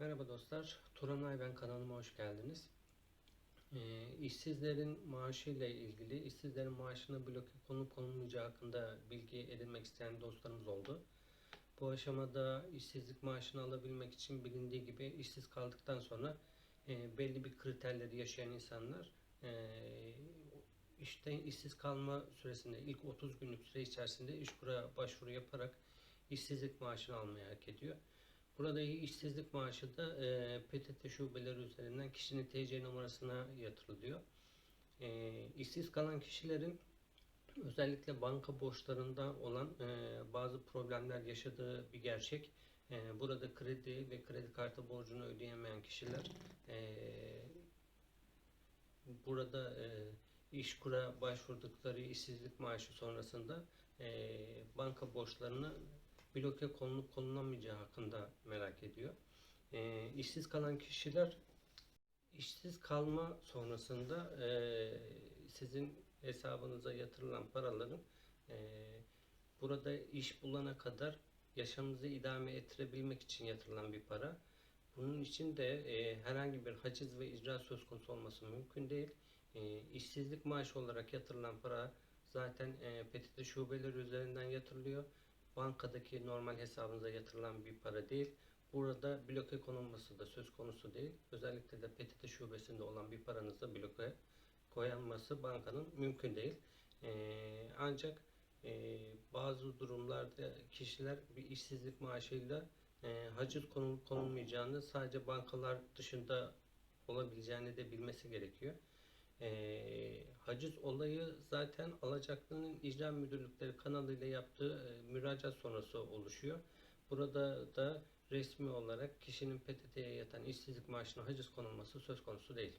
Merhaba dostlar, Turan Ayben kanalıma hoş geldiniz. Ee, işsizlerin maaşı ile ilgili, işsizlerin maaşına bloke konup konulmayacağı hakkında bilgi edinmek isteyen dostlarımız oldu. Bu aşamada işsizlik maaşını alabilmek için bilindiği gibi işsiz kaldıktan sonra e, belli bir kriterleri yaşayan insanlar e, işte işsiz kalma süresinde ilk 30 günlük süre içerisinde işkura başvuru yaparak işsizlik maaşını almayı hak ediyor. Burada işsizlik maaşı da e, PTT şubeleri üzerinden kişinin TC numarasına yatırılıyor. E, işsiz kalan kişilerin özellikle banka borçlarında olan e, bazı problemler yaşadığı bir gerçek. E, burada kredi ve kredi kartı borcunu ödeyemeyen kişiler e, burada e, işkura başvurdukları işsizlik maaşı sonrasında e, banka borçlarını bloke konulup konulamayacağı hakkında merak ediyor. E, işsiz kalan kişiler işsiz kalma sonrasında e, sizin hesabınıza yatırılan paraların e, burada iş bulana kadar yaşamınızı idame ettirebilmek için yatırılan bir para. Bunun için de e, herhangi bir haciz ve icra söz konusu olması mümkün değil. E, işsizlik maaşı olarak yatırılan para zaten e, PTT şubeleri üzerinden yatırılıyor. Bankadaki normal hesabınıza yatırılan bir para değil. Burada bloke konulması da söz konusu değil. Özellikle de PTT şubesinde olan bir paranızda bloke koyanması bankanın mümkün değil. E, ancak e, bazı durumlarda kişiler bir işsizlik maaşıyla e, haciz konul, konulmayacağını sadece bankalar dışında olabileceğini de bilmesi gerekiyor. E, haciz olayı zaten alacaklının icra müdürlükleri kanalıyla yaptığı e, müracaat sonrası oluşuyor. Burada da resmi olarak kişinin PTT'ye yatan işsizlik maaşına haciz konulması söz konusu değil.